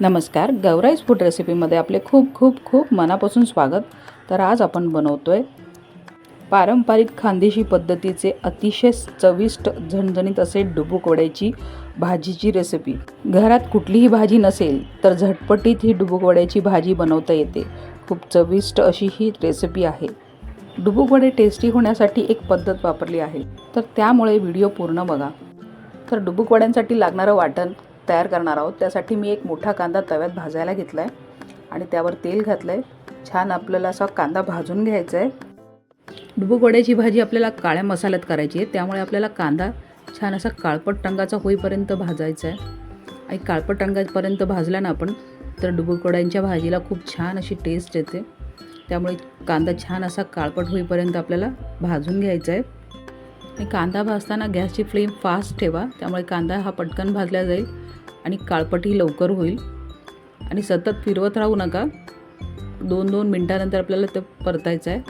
नमस्कार गौराईज फूड रेसिपीमध्ये आपले खूप खूप खूप मनापासून स्वागत. तर आज आपण बनवतो आहे पारंपरिक खानदेशी पद्धतीचे अतिशय चविष्ट झणझणीत असे डुबुक वड्याची भाजीची रेसिपी घरात कुठलीही भाजी नसेल तर झटपटीत ही डुबुक वड्याची भाजी बनवता येते. खूप चविष्ट अशी ही रेसिपी आहे. डुबुक वडे टेस्टी होण्यासाठी एक पद्धत वापरली आहे. तर त्यामुळे व्हिडिओ पूर्ण बघा. तर डुबुक वड्यांसाठी लागणारं वाटण तयार करणार आहोत. त्यासाठी मी एक मोठा कांदा तव्यात भाजायला घेतला आहे आणि त्यावर तेल घातलं आहे छान आपल्याला असा कांदा भाजून घ्यायचा आहे डुबुक वड्याची भाजी आपल्याला काळ्या मसाल्यात करायची आहे. त्यामुळे आपल्याला कांदा छान असा काळपट रंगाचा होईपर्यंत भाजायचा आहे आणि काळपट रंगापर्यंत भाजला ना आपण तर डुबुकवड्यांच्या भाजीला खूप छान अशी टेस्ट येते. त्यामुळे कांदा छान असा काळपट होईपर्यंत आपल्याला भाजून घ्यायचा आहे आणि कांदा भाजताना गॅसची फ्लेम फास्ट ठेवा त्यामुळे कांदा हा पटकन भाजला जाईल आणि काळपटही लवकर होईल. आणि सतत फिरवत राहू नका. दोन दोन मिनटानंतर आपल्याला ते परतायचं आहे.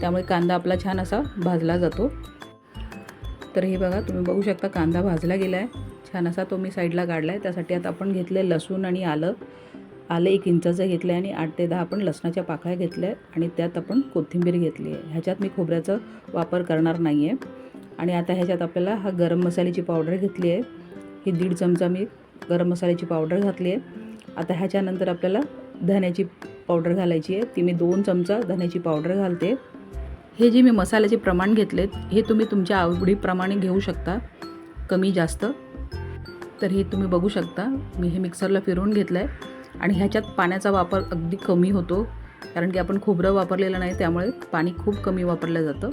त्यामुळे कांदा आपला छान असा भाजला जातो. तर हे बघा तुम्ही बघू शकता कांदा भाजला गेला आहे छान असा तो मी साईडला काढला आहे त्यासाठी आता आपण घेतलं आहे लसूण आणि आलं. आलं एक इंचाचं घेतलं आहे आणि आठ ते दहा आपण लसणाच्या पाकळ्या घेतल्या आहेत आणि त्यात आपण कोथिंबीर घेतली आहे ह्याच्यात मी खोबऱ्याचा वापर करणार नाही आहे आणि आता ह्याच्यात आपल्याला हा गरम मसाल्याची पावडर घेतली आहे ही दीड चमचा मी गरम मसाल्याची पावडर घातली आहे आता ह्याच्यानंतर आपल्याला धण्याची पावडर घालायची आहे. ती मी दोन चमचा धण्याची पावडर घालते. हे जे मी मसाल्याचे प्रमाण घेतलेत हे तुम्ही तुमच्या आवडीप्रमाणे घेऊ शकता. कमी जास्त. तर हे तुम्ही बघू शकता. मी हे मिक्सरला फिरवून घेतलं आहे आणि ह्याच्यात पाण्याचा वापर अगदी कमी होतो कारण की आपण खोबरं वापरलेलं नाही त्यामुळे पाणी खूप कमी वापरलं जातं.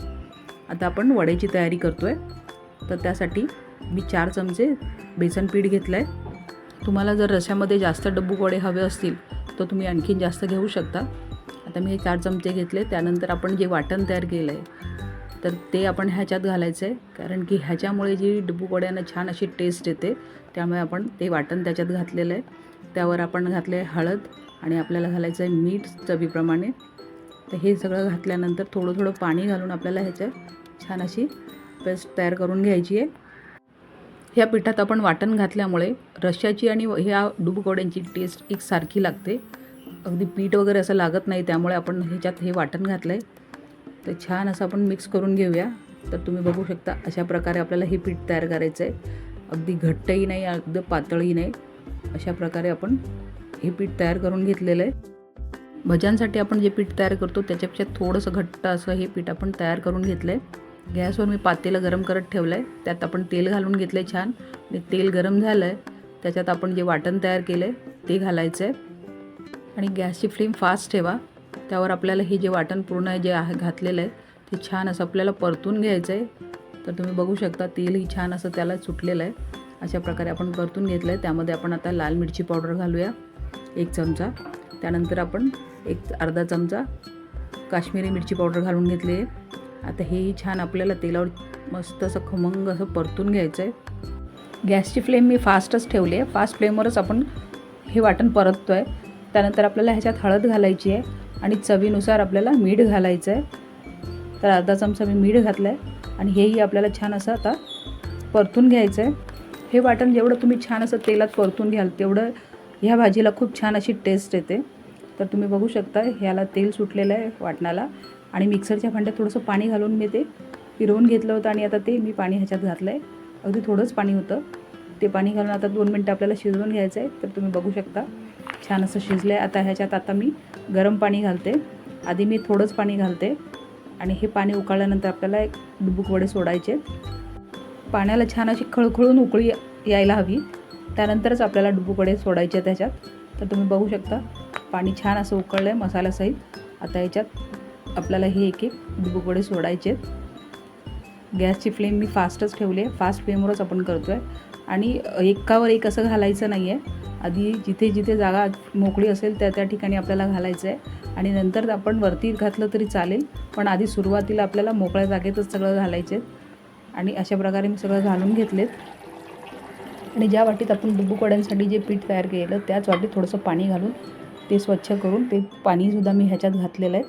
आता आपण वड्याची तयारी करतो आहे तर त्यासाठी मी चार चमचे बेसन पीठ घेतलं आहे तुम्हाला जर रश्यामध्ये जास्त डब्बू वडे हवे असतील तर तुम्ही आणखीन जास्त घेऊ शकता. आता मी हे चार चमचे घेतले त्यानंतर आपण जे वाटण तयार केलं आहे तर ते आपण ह्याच्यात घालायचं आहे कारण की ह्याच्यामुळे जी डब्बू वड्यांना छान अशी टेस्ट येते त्यामुळे आपण ते वाटण त्याच्यात घातलेलं आहे. त्यावर आपण घातले आहे हळद आणि आपल्याला घालायचं आहे मीठ चवीप्रमाणे. तर हे सगळं घातल्यानंतर थोडं थोडं पाणी घालून आपल्याला ह्याच्यात छान अशी पेस्ट तयार करून घ्यायची आहे. ह्या पिठात आपण वाटण घातल्यामुळे रश्श्याची आणि ह्या डुबकोड्यांची टेस्ट एक सारखी लागते. अगदी पीठ वगैरे असं लागत नाही त्यामुळे आपण ह्याच्यात हे वाटण घातलं आहे तर छान असं आपण मिक्स करून घेऊया. तर तुम्ही बघू शकता अशा प्रकारे आपल्याला हे पीठ तयार करायचं आहे अगदी घट्टही नाही अगदी पातळही नाही. अशा प्रकारे आपण हे पीठ तयार करून घेतलेलं आहे. भज्यांसाठी आपण जे पीठ तयार करतो त्याच्यापेक्षा थोडंसं घट्ट असं हे पीठ आपण तयार करून घेतलं आहे गॅसवर मी पातेलं गरम करत ठेवलं आहे त्यात आपण तेल घालून घेतलं आहे छान. आणि तेल गरम झालं आहे त्याच्यात आपण जे वाटण तयार केलं आहे ते घालायचं आहे आणि गॅसची फ्लेम फास्ट ठेवा. त्यावर आपल्याला हे जे वाटण पूर्ण जे आहे घातलेलं आहे ते छान असं आपल्याला परतून घ्यायचं आहे तर तुम्ही बघू शकता तेलही छान असं त्याला सुटलेलं आहे. अशा प्रकारे आपण परतून घेतलं आहे त्यामध्ये आपण आता लाल मिरची पावडर घालूया एक चमचा. त्यानंतर आपण एक अर्धा चमचा काश्मीरी मिरची पावडर घालून घेतली आहे. आता हेही छान आपल्याला तेलावर मस्त असं खमंग असं परतून घ्यायचं आहे गॅसची फ्लेम मी फास्टच ठेवली आहे. फास्ट फ्लेमवरच आपण हे वाटण परततो आहे त्यानंतर आपल्याला ह्याच्यात हळद घालायची आहे आणि चवीनुसार आपल्याला मीठ घालायचं आहे तर अर्धा चमचा मी मीठ घातलं आहे आणि हेही आपल्याला छान असं आता परतून घ्यायचं आहे हे वाटण जेवढं तुम्ही छान असं तेलात परतून घ्याल तेवढं ह्या भाजीला खूप छान अशी टेस्ट येते. तर तुम्ही बघू शकता ह्याला तेल सुटलेलं आहे वाटणाला. आणि मिक्सरच्या भांड्यात थोडंसं पाणी घालून मी ते फिरवून घेतलं होतं आणि आता ते मी पाणी ह्याच्यात घातलं आहे अगदी थोडंच पाणी होतं. ते पाणी घालून आता दोन मिनटं आपल्याला शिजवून घ्यायचं आहे. तर तुम्ही बघू शकता छान असं शिजलं आहे आता ह्याच्यात आता मी गरम पाणी घालते. आधी मी थोडंच पाणी घालते. आणि हे पाणी उकळल्यानंतर आपल्याला एक डुबुक वडे सोडायचे पाण्याला छान अशी खळखळून उकळी यायला हवी. त्यानंतरच आपल्याला डुबूकडे सोडायचे त्याच्यात. तर तुम्ही बघू शकता पाणी छान असं उकळलं आहे मसाल्यासहित आता याच्यात आपल्याला हे एक एक डुबूकडे सोडायचे. गॅसची फ्लेम मी फास्टच ठेवली आहे. फास्ट फ्लेमवरच आपण करतो आहे आणि एकावर एक असं घालायचं नाही आहे आधी जिथे जिथे जागा मोकळी असेल त्या त्या ठिकाणी आपल्याला घालायचं आहे आणि नंतर आपण वरती घातलं तरी चालेल. पण आधी सुरुवातीला आपल्याला मोकळ्या जागेतच सगळं घालायचे आणि अशा प्रकारे मी सगळं घालून घेतलेत. आणि ज्या वाटीत आपण डुबुकवड्यांसाठी जे पीठ तयार केलं त्याच वाटीत थोडंसं पाणी घालून ते स्वच्छ करून ते पाणीसुद्धा मी ह्याच्यात घातलेलं आहे.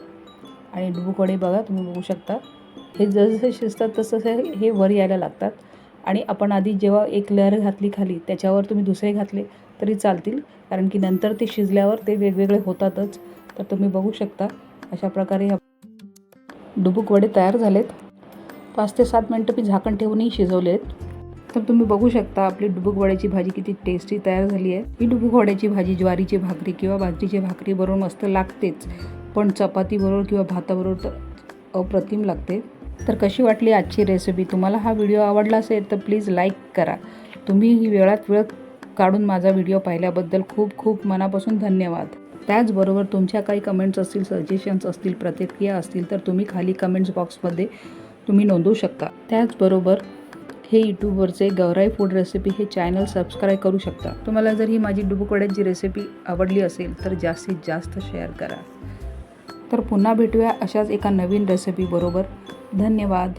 आणि डुबुकडे बघा तुम्ही बघू शकता. हे जसं शिजतात तसं हे वर यायला लागतात. आणि आपण आधी जेव्हा एक लेअर घातली खाली त्याच्यावर तुम्ही दुसरे घातले तरी चालतील. कारण की नंतर ते शिजल्यावर ते वेगवेगळे होतातच. तर तुम्ही बघू शकता अशा प्रकारे ह्या डुबुक वडे तयार झालेत. पाच ते सात मिनटं मी झाकण ठेवूनही शिजवले आहेत तर तुम्ही बघू शकता आपली डुबुकवड्याची भाजी किती टेस्टी तयार झाली आहे. ही डुबुकवड्याची भाजी ज्वारीची भाकरी किंवा बाजरीची भाकरी बरोबर मस्त लागतेच. पण चपातीबरोबर किंवा भाताबरोबर तर अप्रतिम लागते. तर कशी वाटली आजची रेसिपी तुम्हाला हा व्हिडिओ आवडला असेल तर प्लीज लाईक करा. तुम्ही ही वेळात वेळ काढून माझा व्हिडिओ पाहिल्याबद्दल खूप खूप मनापासून धन्यवाद. त्याचबरोबर तुमच्या काही कमेंट्स असतील सजेशन्स असतील प्रतिक्रिया असतील तर तुम्ही खाली कमेंट्स बॉक्समध्ये तुम्ही नोंदवू शकता. त्याचबरोबर हे यूट्यूबवरचे गौराई फूड रेसिपी हे चॅनल सबस्क्राईब करू शकता. तुम्हाला जर ही माझी डुबुकवड्याची रेसिपी आवडली असेल तर जास्तीत जास्त शेअर करा. तर पुन्हा भेटूया अशाच एका नवीन रेसिपीबरोबर धन्यवाद.